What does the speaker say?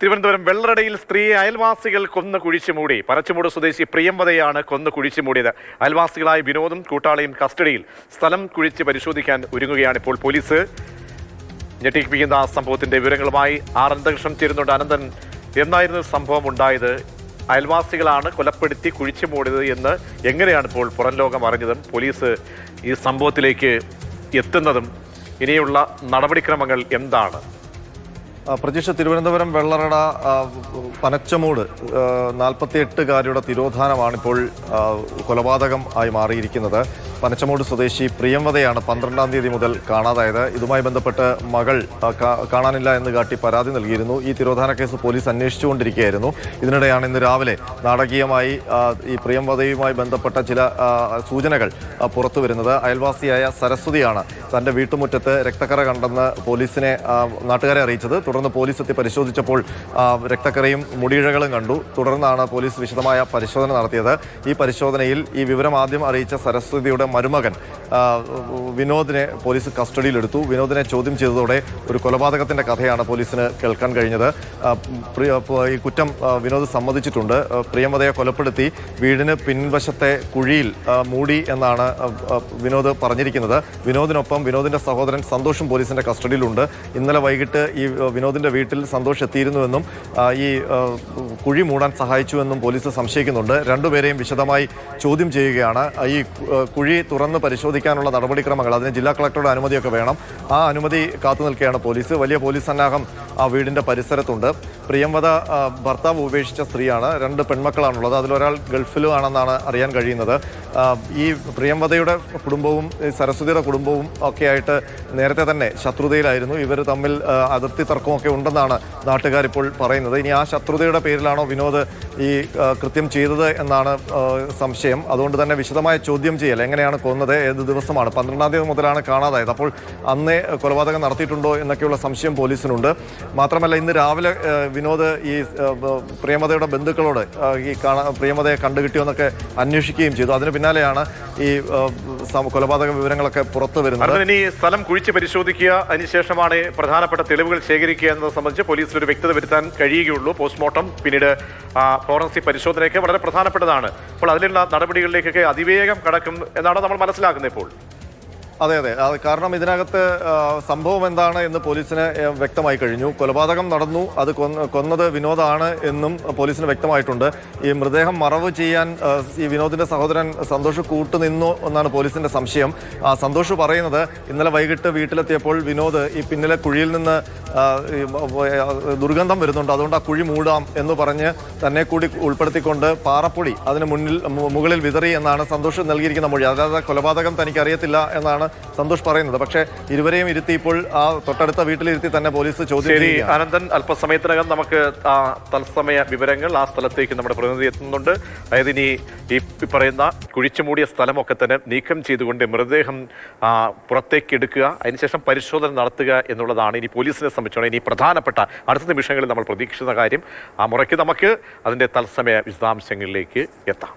തിരുവനന്തപുരം വെള്ളറടയിൽ സ്ത്രീയെ അയൽവാസികൾ കൊന്ന് കുഴിച്ചുമൂടി. പരച്ചുമൂട് സ്വദേശി പ്രിയംവതയാണ് കൊന്ന് കുഴിച്ചുമൂടിയത്. അയൽവാസികളായ വിനോദും കൂട്ടാളിയും കസ്റ്റഡിയിൽ സ്ഥലം കുഴിച്ച് പരിശോധിക്കാൻ ഒരുങ്ങുകയാണ് ഇപ്പോൾ പോലീസ്. ഞെട്ടിപ്പിക്കുന്ന സംഭവത്തിന്റെ വിവരങ്ങളുമായി ആർ അനന്തകൃഷ്ണൻ ചേരുന്നുണ്ട്. അനന്തൻ എന്നായിരുന്നു സംഭവം ഉണ്ടായത്? അയൽവാസികളാണ് കൊലപ്പെടുത്തി കുഴിച്ചു മൂടിയത് എന്ന് എങ്ങനെയാണ് ഇപ്പോൾ പുറം ലോകം അറിഞ്ഞതും പോലീസ് ഈ സംഭവത്തിലേക്ക് എത്തുന്നതും? ഇനിയുള്ള നടപടിക്രമങ്ങൾ എന്താണ്? പ്രതീക്ഷ തിരുവനന്തപുരം വെള്ളറട പനച്ചമൂട് നാൽപ്പത്തിയെട്ടുകാരിയുടെ തിരോധാനമാണിപ്പോൾ കൊലപാതകം ആയി മാറിയിരിക്കുന്നത്. പനച്ചമൂട് സ്വദേശി പ്രിയംവതയാണ് പന്ത്രണ്ടാം തീയതി മുതൽ കാണാതായത്. ഇതുമായി ബന്ധപ്പെട്ട് മകൾ കാണാനില്ല എന്ന് കാട്ടി പരാതി നൽകിയിരുന്നു. ഈ തിരോധാന കേസ് പോലീസ് അന്വേഷിച്ചുകൊണ്ടിരിക്കുകയായിരുന്നു. ഇതിനിടെയാണ് ഇന്ന് രാവിലെ നാടകീയമായി ഈ പ്രിയംവതയുമായി ബന്ധപ്പെട്ട ചില സൂചനകൾ പുറത്തു വരുന്നത്. അയൽവാസിയായ സരസ്വതിയാണ് തന്റെ വീട്ടുമുറ്റത്ത് രക്തക്കറ കണ്ടെന്ന് പോലീസിനെ നാട്ടുകാരെ അറിയിച്ചത്. തുടർന്ന് പോലീസ് എത്തി പരിശോധിച്ചപ്പോൾ രക്തക്കറയും മുടിയിഴകളും കണ്ടു. തുടർന്നാണ് പോലീസ് വിശദമായ പരിശോധന നടത്തിയത്. ഈ പരിശോധനയിൽ ഈ വിവരം ആദ്യം അറിയിച്ച സരസ്വതിയുടെ മരുമകൻ വിനോദിനെ പോലീസ് കസ്റ്റഡിയിലെടുത്തു. വിനോദിനെ ചോദ്യം ചെയ്തതോടെ ഒരു കൊലപാതകത്തിന്റെ കഥയാണ് പോലീസിന് കേൾക്കാൻ കഴിഞ്ഞത്. ഈ കുറ്റം വിനോദ് സമ്മതിച്ചിട്ടുണ്ട്. പ്രിയമതയെ കൊലപ്പെടുത്തി വീടിന് പിൻവശത്തെ കുഴിയിൽ മൂടി എന്നാണ് വിനോദ് പറഞ്ഞിരിക്കുന്നത്. വിനോദിനൊപ്പം വിനോദിന്റെ സഹോദരൻ സന്തോഷും പോലീസിന്റെ കസ്റ്റഡിയിലുണ്ട്. ഇന്നലെ വൈകിട്ട് ഈ വിനോദിന്റെ വീട്ടിൽ സന്തോഷ് എത്തിയിരുന്നുവെന്നും ഈ കുഴി മൂടാൻ സഹായിച്ചുവെന്നും പോലീസ് സംശയിക്കുന്നുണ്ട്. രണ്ടുപേരെയും വിശദമായി ചോദ്യം ചെയ്യുകയാണ്. ഈ ആ, കുഴി തുറന്ന് പരിശോധിക്കാനുള്ള നടപടിക്രമങ്ങൾ അതിന് ജില്ലാ കളക്ടറുടെ അനുമതിയൊക്കെ വേണം. ആ അനുമതി കാത്തു നിൽക്കുകയാണ് പോലീസ്. വലിയ പോലീസ് സന്നാഹം ആ വീടിന്റെ പരിസരത്തുണ്ട്. പ്രിയംവത ഭർത്താവ് ഉപേക്ഷിച്ച സ്ത്രീയാണ്. രണ്ട് പെൺമക്കളാണുള്ളത്. അതിലൊരാൾ ഗൾഫിലുമാണെന്നാണ് അറിയാൻ കഴിയുന്നത്. ഈ പ്രിയംവതയുടെ കുടുംബവും സരസ്വതിയുടെ കുടുംബവും ഒക്കെ ആയിട്ട് നേരത്തെ തന്നെ ശത്രുതയിലായിരുന്നു. ഇവർ തമ്മിൽ അതിർത്തി തർക്കമൊക്കെ ഉണ്ടെന്നാണ് നാട്ടുകാരിപ്പോൾ പറയുന്നത്. ഇനി ആ ശത്രുതയുടെ പേരിലാണോ വിനോദ് ഈ കൃത്യം ചെയ്തത് എന്നാണ് സംശയം. അതുകൊണ്ട് തന്നെ വിശദമായ ചോദ്യം ചെയ്യൽ. എങ്ങനെയാണ് കൊന്നത്? ഏത് ദിവസമാണ്? പന്ത്രണ്ടാം തീയതി മുതലാണ് കാണാതായത്. അപ്പോൾ അന്നേ കൊലപാതകം നടത്തിയിട്ടുണ്ടോ എന്നൊക്കെയുള്ള സംശയം പോലീസിനുണ്ട്. മാത്രമല്ല ഇന്ന് രാവിലെ വിനോദ് ഈ പ്രിയമതയുടെ ബന്ധുക്കളോട് ഈ കാണാ പ്രിയമതയെ കണ്ടുകിട്ടിയെന്നൊക്കെ അന്വേഷിക്കുകയും ചെയ്തു. അതിന് പിന്നാലെയാണ് ഈ കൊലപാതക വിവരങ്ങളൊക്കെ പുറത്തു വരുന്നത്. ഇനി സ്ഥലം കുഴിച്ച് പരിശോധിക്കുക അതിനുശേഷമാണ് പ്രധാനപ്പെട്ട തെളിവുകൾ ശേഖരിക്കുക എന്നത് സംബന്ധിച്ച് പോലീസിൽ ഒരു വ്യക്തത വരുത്താൻ കഴിയുകയുള്ളൂ. പോസ്റ്റ്മോർട്ടം പിന്നീട് ഫോറൻസിക് പരിശോധനയൊക്കെ വളരെ പ്രധാനപ്പെട്ടതാണ്. അപ്പോൾ അതിലുള്ള നടപടികളിലേക്കൊക്കെ അതിവേഗം കടക്കും എന്നാണ് നമ്മൾ മനസ്സിലാക്കുന്നത് ഇപ്പോൾ. അതെ അതെ. അത് കാരണം ഇതിനകത്ത് സംഭവം എന്താണ് എന്ന് പോലീസിന് വ്യക്തമായി കഴിഞ്ഞു. കൊലപാതകം നടന്നു. അത് കൊന്നത് വിനോദാണ് എന്നും പോലീസിന് വ്യക്തമായിട്ടുണ്ട്. ഈ മൃതദേഹം മറവ് ചെയ്യാൻ ഈ വിനോദിന്റെ സഹോദരൻ സന്തോഷ് കൂട്ടുനിന്നു എന്നാണ് പോലീസിന്റെ സംശയം. സന്തോഷ് പറയുന്നത് ഇന്നലെ വൈകിട്ട് വീട്ടിലെത്തിയപ്പോൾ വിനോദ് ഈ പിന്നിലെ കുഴിയിൽ നിന്ന് ദുർഗന്ധം വരുന്നുണ്ട്. അതുകൊണ്ട് ആ കുഴി മൂടാം എന്ന് പറഞ്ഞ് തന്നെ കൂടി ഉൾപ്പെടുത്തിക്കൊണ്ട് പാറപ്പൊടി അതിന് മുന്നിൽ മുകളിൽ വിതറി എന്നാണ് സന്തോഷ് നൽകിയിരിക്കുന്ന മൊഴി. അതായത് കൊലപാതകം തനിക്ക് അറിയത്തില്ല എന്നാണ് സന്തോഷ് പറയുന്നത്. പക്ഷേ ഇരുവരെയും ഇരുത്തി ഇപ്പോൾ ആ തൊട്ടടുത്ത വീട്ടിലിരുത്തി തന്നെ പോലീസ് ചോദ്യം ശരി അനന്തൻ അല്പസമയത്തിനകം നമുക്ക് ആ തത്സമയ വിവരങ്ങൾ ആ സ്ഥലത്തേക്ക് നമ്മുടെ പ്രതിനിധി എത്തുന്നുണ്ട്. അതായത് ഇനി ഈ പറയുന്ന കുഴിച്ചുമൂടിയ സ്ഥലമൊക്കെ തന്നെ നീക്കം ചെയ്തുകൊണ്ട് മൃതദേഹം പുറത്തേക്ക് എടുക്കുക അതിനുശേഷം പരിശോധന നടത്തുക എന്നുള്ളതാണ് ഇനി പോലീസിനെ സംബന്ധിച്ചോളം ഇനി പ്രധാനപ്പെട്ട അടുത്ത നിമിഷങ്ങളിൽ നമ്മൾ പ്രതീക്ഷിക്കുന്ന കാര്യം. ആ മുറയ്ക്ക് നമുക്ക് അതിന്റെ തത്സമയ വിശദാംശങ്ങളിലേക്ക് എത്താം.